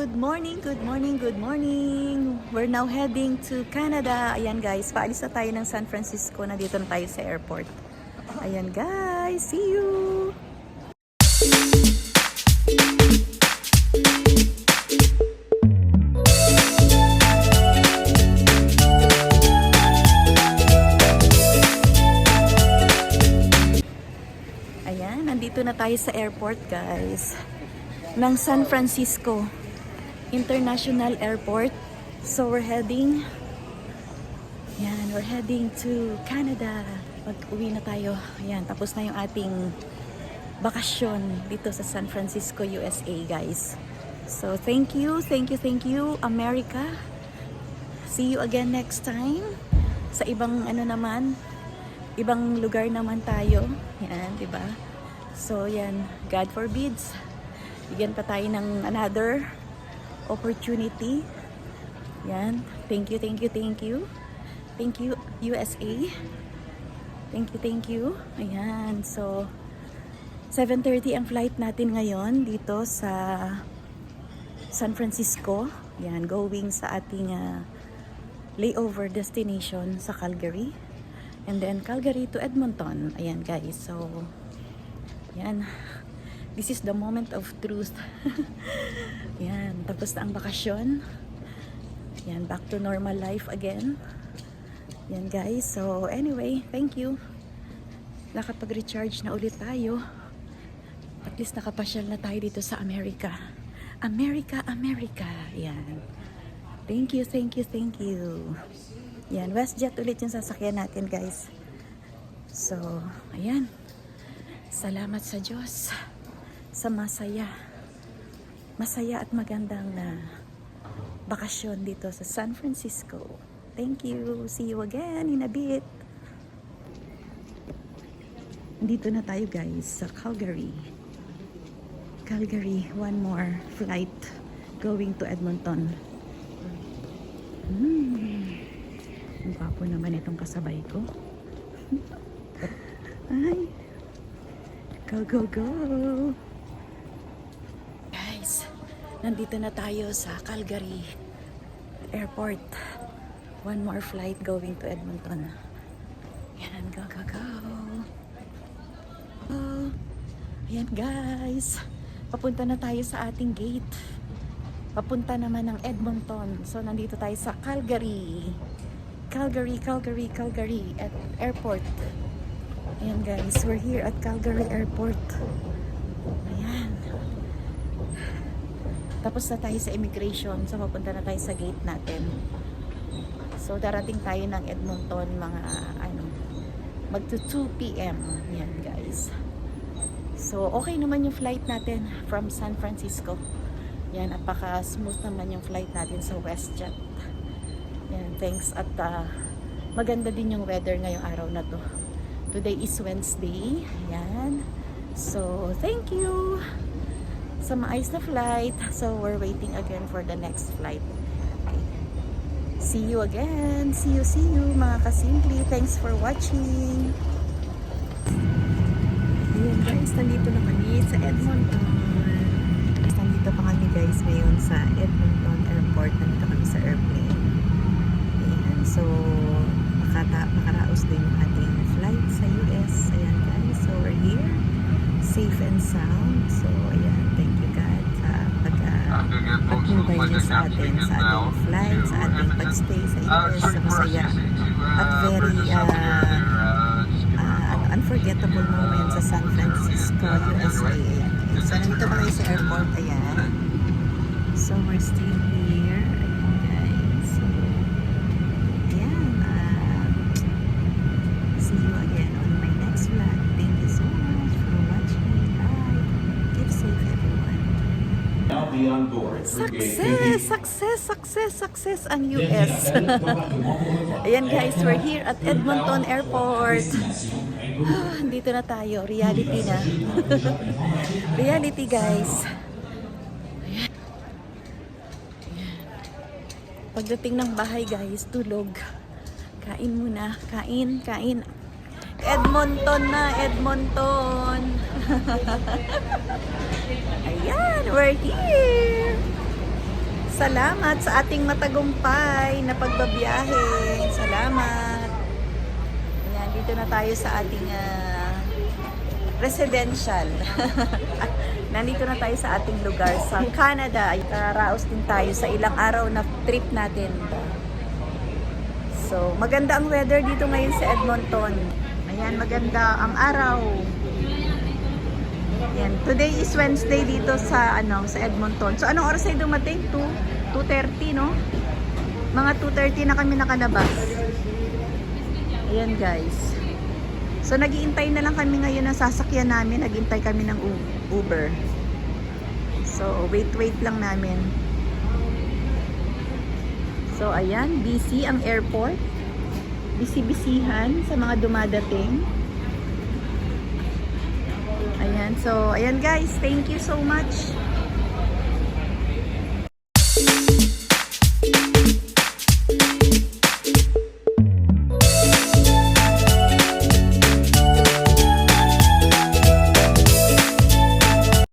good morning, good morning, good morning. We're now heading to Canada. Ayan guys, paalis na tayo ng San Francisco. Nandito na tayo sa airport. Ayan guys, see you! Ayan, nandito na tayo sa airport guys. Ng San Francisco International Airport. So we're heading Yan, we're heading to Canada. Pag-uwi na tayo. Ayan, tapos na yung ating bakasyon dito sa San Francisco, USA, guys. So, thank you, thank you, thank you, America. See you again next time. Sa ibang ano naman, ibang lugar naman tayo. Yan, di ba? So, yan, God forbids. Bigyan pa tayo ng another opportunity. Yan. Thank you, thank you, thank you. Thank you, USA. Thank you, thank you. Ayan. So, 7.30 ang flight natin ngayon dito sa San Francisco. Yan, going sa ating ah, layover destination sa Calgary. And then Calgary to Edmonton. Ayan guys. So, yan. This is the moment of truth. yan, tapos na ang bakasyon. Yan, back to normal life again. Yan guys. So, anyway, thank you. Nakapag-recharge na ulit tayo. At least nakapasyal na tayo dito sa Amerika. America, America. Yan. Thank you, thank you, thank you. Yan, WestJet ulit yung sasakyan natin guys. So, ayan. Salamat sa Diyos sa masaya. Masaya at magandang na bakasyon dito sa San Francisco. Thank you. See you again in a bit. Dito na tayo guys sa Calgary. Calgary, one more flight going to Edmonton. Hmm. Ang gwapo naman itong kasabay ko. Ay. Go, go, go. Nandito na tayo sa Calgary Airport. One more flight going to Edmonton. Yan, go, go, go. Oh, ayan guys. Papunta na tayo sa ating gate. Papunta naman ng Edmonton. So, nandito tayo sa Calgary. Calgary, Calgary, Calgary at airport. Ayan guys, we're here at Calgary Airport. Ayan. Tapos na tayo sa immigration. So, papunta na tayo sa gate natin. So, darating tayo ng Edmonton mga, ano, magto 2 p.m. Yan, guys. So, okay naman yung flight natin from San Francisco. Yan, napaka-smooth naman yung flight natin sa WestJet. Yan, thanks. At ah, maganda din yung weather ngayong araw na to. Today is Wednesday. Yan. So, thank you sa maayos na flight. So, we're waiting again for the next flight. Okay. See you again. See you, see you mga kasimple. Thanks for watching. Ayan guys, nandito na kami sa Edmonton. Nandito pa kami guys ngayon sa Edmonton Airport. Nandito kami sa airplane. Ayan, so makata makaraos din yung ating flight sa US. Ayan guys, so we're here. Safe and sound. So ayan, uh, pagtubay niyo sa atin, sa ating flight, sa ating pagstay sa US, sa masaya at very uh, uh, unforgettable moment sa San Francisco, USA. Ayan. So, nandito kami sa airport. Ayan. So, we're still here. Ayan, guys. So, ayan. Uh, see you again on my next vlog. Thank you so much for watching. Bye. Keep safe, everyone. Now be on board. Success! Success! Success! Success ang US. Ayan guys, we're here at Edmonton Airport. Ah, Dito na tayo. Reality na. Reality guys. Ayan. Pagdating ng bahay guys, tulog. Kain muna. Kain, kain. Edmonton na, Edmonton. Ayan, we're here. Salamat sa ating matagumpay na pagbabiyahe. Salamat. Ayan, dito na tayo sa ating ah, residential. Nandito na tayo sa ating lugar sa Canada. Ay, Kararaos din tayo sa ilang araw na trip natin. So, maganda ang weather dito ngayon sa Edmonton. Ayan, maganda ang araw. Ayan, today is Wednesday dito sa ano sa Edmonton. So, anong oras tayo dumating? 2, 2.30, no? Mga 2.30 na kami nakalabas. Ayan, guys. So, nagiintay na lang kami ngayon ng sasakyan namin. Naghintay kami ng Uber. So, wait-wait lang namin. So, ayan, busy ang airport. Busy-busyhan sa mga dumadating. Ayan, so, ayan guys, thank you so much.